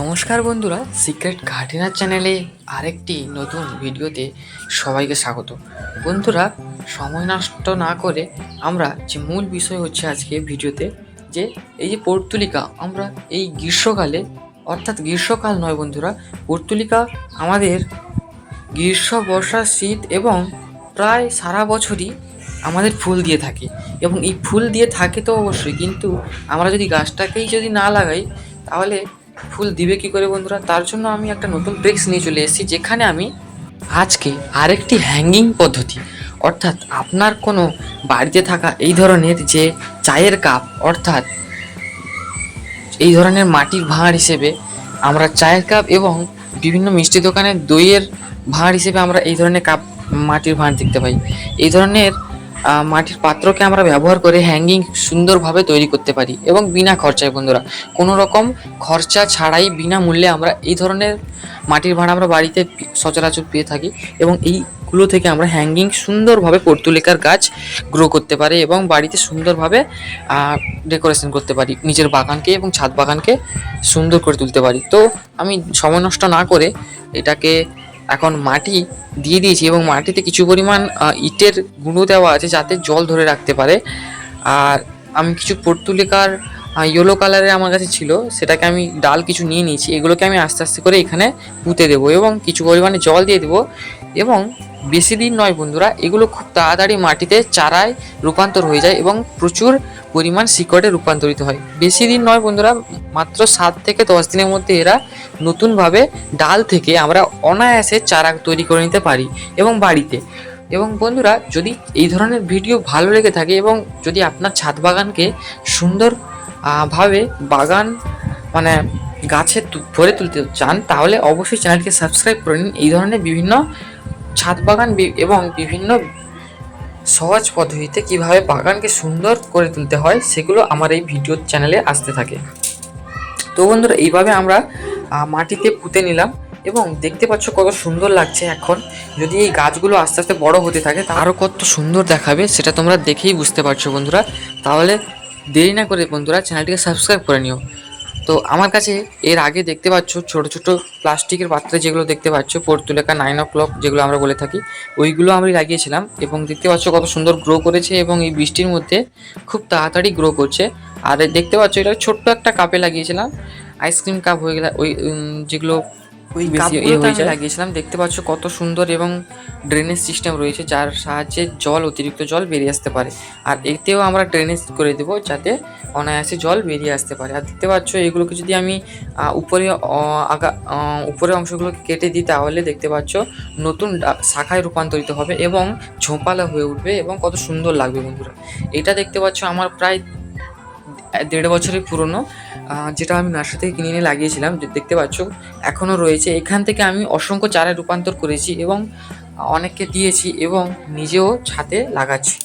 নমস্কার বন্ধুরা, secret gardener চ্যানেলে আরেকটি নতুন ভিডিওতে সবাইকে স্বাগত। বন্ধুরা, সময় নষ্ট না করে আমরা যে মূল বিষয় হচ্ছে আজকে ভিডিওতে, যে এই যে পর্তুলিকা, আমরা এই গ্রীষ্মকালে, অর্থাৎ গ্রীষ্মকাল নয় বন্ধুরা, পর্তুলিকা আমাদের গ্রীষ্ম, বর্ষা, শীত এবং প্রায় সারা বছরই আমাদের ফুল দিয়ে থাকে। এবং এই ফুল দিয়ে থাকে তো অবশ্যই, কিন্তু আমরা যদি গাছটাকেই যদি না লাগাই, তাহলে ফুল দিবে কি করে বন্ধুরা? তার জন্য আমি একটা নতুন ট্রিক্স নিয়ে চলে এসেছি, যেখানে আমি আজকে আরেকটি হ্যাঙ্গিং পদ্ধতি। অর্থাৎ আপনার কোনো বাড়িতে থাকা এই ধরনের যে চায়ের কাপ অর্থাৎ এই ধরনের মাটির ভাঁড় হিসেবে আমরা চায়ের কাপ এবং বিভিন্ন মিষ্টি দোকানে দইয়ের ভাঁড় হিসেবে আমরা এই ধরনের কাপ মাটির ভাঁড় দেখতে পাই। এই ধরনের মাটির পাত্রকে আমরা ব্যবহার করে হ্যাঙ্গিং সুন্দরভাবে তৈরি করতে পারি এবং বিনা খরচায় বন্ধুরা। কোনো রকম খরচা ছাড়াই বিনামূল্যে আমরা এই ধরনের মাটির ভাঁড় আমরা বাড়িতে সচরাচর পেয়ে থাকি এবং এইগুলো থেকে আমরা হ্যাঙ্গিং সুন্দরভাবে পর্তুলিকার গাছ গ্রো করতে পারি এবং বাড়িতে সুন্দরভাবে ডেকোরেশন করতে পারি। নিজের বাগানকে এবং ছাদ বাগানকে সুন্দর করে তুলতে পারি। তো আমি সময় নষ্ট না করে এটাকে এখন মাটি দিয়ে দিয়েছি এবং মাটিতে কিছু পরিমাণ ইটের গুঁড়ো দেওয়া আছে যাতে জল ধরে রাখতে পারে। আর আমি কিছু পর্তুলিকার ইয়েলো কালারের আমার কাছে ছিল, সেটাকে আমি ডাল কিছু নিয়ে নিয়েছি, এগুলোকে আমি আস্তে আস্তে করে এখানে পুঁতে দেবো এবং কিছু পরিমাণে জল দিয়ে দেবো। এবং বেশি দিন নয় বন্ধুরা, এগুলো খুব তাড়াতাড়ি মাটিতে চারায় রূপান্তর হয়ে যায় এবং প্রচুর পরিমাণ শিকড়ে রূপান্তরিত হয়। বেশি দিন নয় বন্ধুরা, মাত্র সাত থেকে দশ দিনের মধ্যে এরা নতুনভাবে ডাল থেকে আমরা অনায়াসে চারা তৈরি করে নিতে পারি এবং বাড়িতে। এবং বন্ধুরা, যদি এই ধরনের ভিডিও ভালো লেগে থাকে এবং যদি আপনার ছাদ বাগানকে সুন্দর ভাবে বাগান মানে গাছে ভরে তুলতে চান, তাহলে অবশ্যই চ্যানেলকে সাবস্ক্রাইব করে নিন। এই ধরনের বিভিন্ন ছাদ বাগান এবং বিভিন্ন সহজ পদ্ধতিতে কীভাবে বাগানকে সুন্দর করে তুলতে হয় সেগুলো আমার এই ভিডিও চ্যানেলে আসতে থাকে। তো বন্ধুরা, এইভাবে আমরা মাটিতে পুঁতে নিলাম এবং দেখতে পাচ্ছ কত সুন্দর লাগছে এখন। যদি এই গাছগুলো আস্তে আস্তে বড় হতে থাকে আরও কত সুন্দর দেখাবে সেটা তোমরা দেখেই বুঝতে পারছ বন্ধুরা। তাহলে দেরি না করে বন্ধুরা, চ্যানেলটিকে সাবস্ক্রাইব করে নিও। তো আমার কাছে এর আগে দেখতে পাচ্ছ ছোট ছোট প্লাস্টিকের পাত্রে যেগুলো দেখতে পাচ্ছ, পর্তুলেকা নাইন ও ক্লক যেগুলো আমরা বলে থাকি, ওইগুলো আমি লাগিয়েছিলাম এবং দেখতে পাচ্ছ কত সুন্দর গ্রো করেছে এবং এই বৃষ্টির মধ্যে খুব তাড়াতাড়ি গ্রো করছে। আর দেখতে পাচ্ছ এটা ছোট্ট একটা কাপে লাগিয়েছিলাম আইসক্রিম কাপ হয়ে গেলে ওই যেগুলো ওই হয়ে যায়। লাগিয়েছিলাম। দেখতে পাচ্ছ কত সুন্দর এবং ড্রেনেজ সিস্টেম রয়েছে যার সাহায্যে জল অতিরিক্ত জল বেরিয়ে আসতে পারে। আর এতেও আমরা ড্রেনেজ করে দেবো যাতে অনায়াসে জল বেরিয়ে আসতে পারে। আর দেখতে পাচ্ছ এগুলোকে যদি আমি উপরে আগা উপরের অংশগুলোকে কেটে দিই তাহলে দেখতে পাচ্ছ নতুন শাখায় রূপান্তরিত হবে এবং ঝোপালা হয়ে উঠবে এবং কত সুন্দর লাগবে বন্ধুরা। এটা দেখতে পাচ্ছ আমার প্রায় দেড় বছরের পুরনো। যেটা আমি নার্সারি থেকে কিনে এনে লাগিয়েছিলাম দেখতে পাচ্ছ এখনও রয়েছে। এখান থেকে আমি অসংখ্য চারায় রূপান্তর করেছি এবং অনেককে দিয়েছি এবং নিজেও ছাতে লাগাচ্ছি।